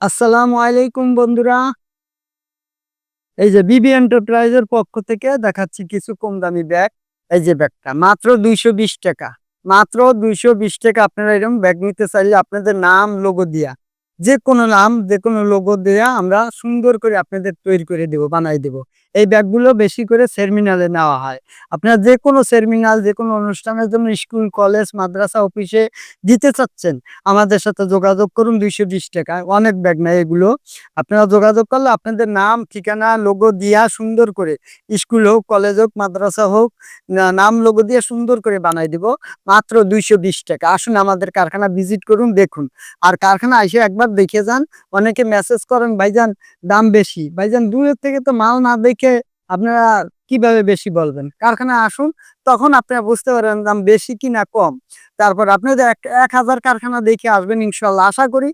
আসসালামু আলাইকুম বন্ধুরা। এই যে বিবি এন্টারপ্রাইজের পক্ষ থেকে দেখাচ্ছি কিছু কম দামি ব্যাগ। এই যে ব্যাগটা, মাত্র দুইশো বিশ টাকা। মাত্র দুইশো বিশ টাকা আপনারা এরকম ব্যাগ নিতে চাইলে আপনাদের নাম লোগো দিয়া যে কোনো নাম যে কোনো লোগো দিয়া আমরা সুন্দর করে আপনাদের তৈরি করে দেব, বানাই দেব। এই ব্যাগগুলো বেশি করে সেমিনালে নেওয়া হয়। আপনারা যে কোনো সেমিনাল যে কোনো অনুষ্ঠানের জন্য স্কুল কলেজ মাদ্রাসা অফিসে দিতে চাচ্ছেন, আমাদের সাথে যোগাযোগ করুন দুইশো বিশ টাকা। অনেক ব্যাগ নেয় এগুলো। আপনারা যোগাযোগ করলে আপনাদের নাম, ঠিকানা লোগো দিয়া সুন্দর করে স্কুল হোক কলেজ হোক, মাদ্রাসা হোক নাম লোগো দিয়ে সুন্দর করে বানাই দিব। মাত্র দুইশো বিশ টাকা। আসুন আমাদের কারখানা ভিজিট করুন, দেখুন। আর কারখানা এসে একবার দেখে যান। অনেকে মেসেজ করেন, ভাইজান, দাম বেশি। ভাইজান, দূরের থেকে তো মাল না দেখে আপনারা কীভাবে বেশি বলবেন? কারখানা আসুন, তখন আপনারা বুঝতে পারেন দাম বেশি কি না কম। তারপর আপনি এক হাজার কারখানা দেখে আসবেন ইনশাল্লাহ আশা করি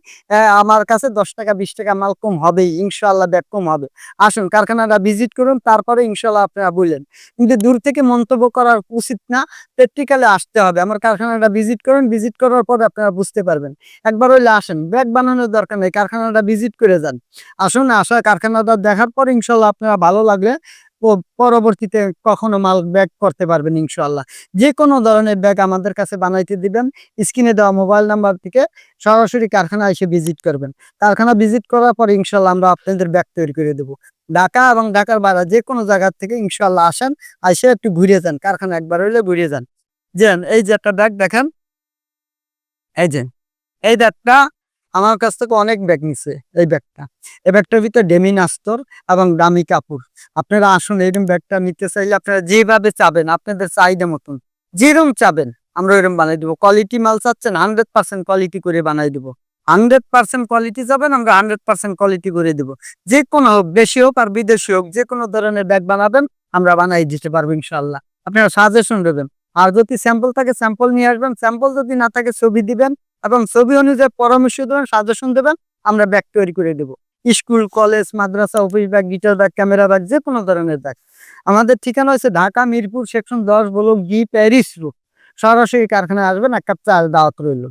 আমার কাছে দশ টাকা, বিশ টাকা মাল কম হবেই ইনশাল্লাহ ব্যাগ কম হবে। আসুন, কারখানাটা ভিজিট করুন, তারপরে ইনশাল্লাহ আপনারা বললেন কিন্তু দূর থেকে মন্তব্য করার উচিত না, প্র্যাকটিক্যালে আসতে হবে। আমার কারখানাটা ভিজিট করুন, ভিজিট করার পর আপনারা বুঝতে পারবেন। একবার হইলে আসেন, ব্যাগ বানানোর দরকার নেই, কারখানাটা ভিজিট করে যান। আসুন, আসা কারখানাটা দেখার পর ইনশাল্লাহ আপনারা ভালো লাগলে পরবর্তীতে কখনো মাল ব্যাগ করতে পারবেন ইনশাল্লাহ যে কোনো ধরনের ব্যাগ আমাদের কাছে বানাইতে দিবেন, স্ক্রিনে দেওয়া মোবাইল নাম্বার থেকে সরাসরি কারখানা এসে ভিজিট করবেন। কারখানা ভিজিট করার পর ইনশাল্লাহ আমরা আপনাদের ব্যাগ তৈরি করে দেবো। ঢাকা এবং ঢাকার বাইরে যে কোনো জায়গা থেকে ইনশাল্লাহ আসেন এসে একটু ঘুরে যান, কারখানা একবার হইলে ঘুরে যান। যেন এই যে একটা ব্যাগ দেখেন, এই যে, এই ব্যাগটা আমার কাছ থেকে অনেক ব্যাগ নিছে, এই ব্যাগটা এই ব্যাগটার ভিতরে ডেমিন আস্তর এবং দামি কাপড় আপনারা আসুন, এরকম ব্যাগটা নিতে চাইলে আপনারা যেভাবে চাবেন, আপনাদের চাহিদা মতন। যেরকম চাবেন, আমরা এরকম বানাই দেবো। কোয়ালিটি মাল চাচ্ছেন হান্ড্রেড পার্সেন্ট কোয়ালিটি করে বানাই দেবো। হান্ড্রেড পার্সেন্ট কোয়ালিটি যাবেন আমরা হান্ড্রেড পার্সেন্ট কোয়ালিটি করে দেবো। যে কোনো হোক দেশি হোক আর বিদেশি হোক, যে কোনো ধরনের ব্যাগ বানাবেন, আমরা বানাই দিতে পারব ইনশাল্লাহ আপনারা সাজেশন দেবেন। আর যদি স্যাম্পল থাকে স্যাম্পল নিয়ে আসবেন। স্যাম্পল যদি না থাকে, ছবি দিবেন। এবং ছবি অনুযায়ী পরামর্শ দেবেন সাজেশন দেবেন, আমরা ব্যাগ তৈরি করে দেব। স্কুল কলেজ মাদ্রাসা office bag guitar bag camera bag যে কোনো ধরনের ব্যাগ আমাদের ঠিকানা হচ্ছে ঢাকা মিরপুর সেকশন দশ বলো গি প্যারিস রোড সরাসরি কারখানায় আসবেন, এক কাপ চা দাওয়াত রইল।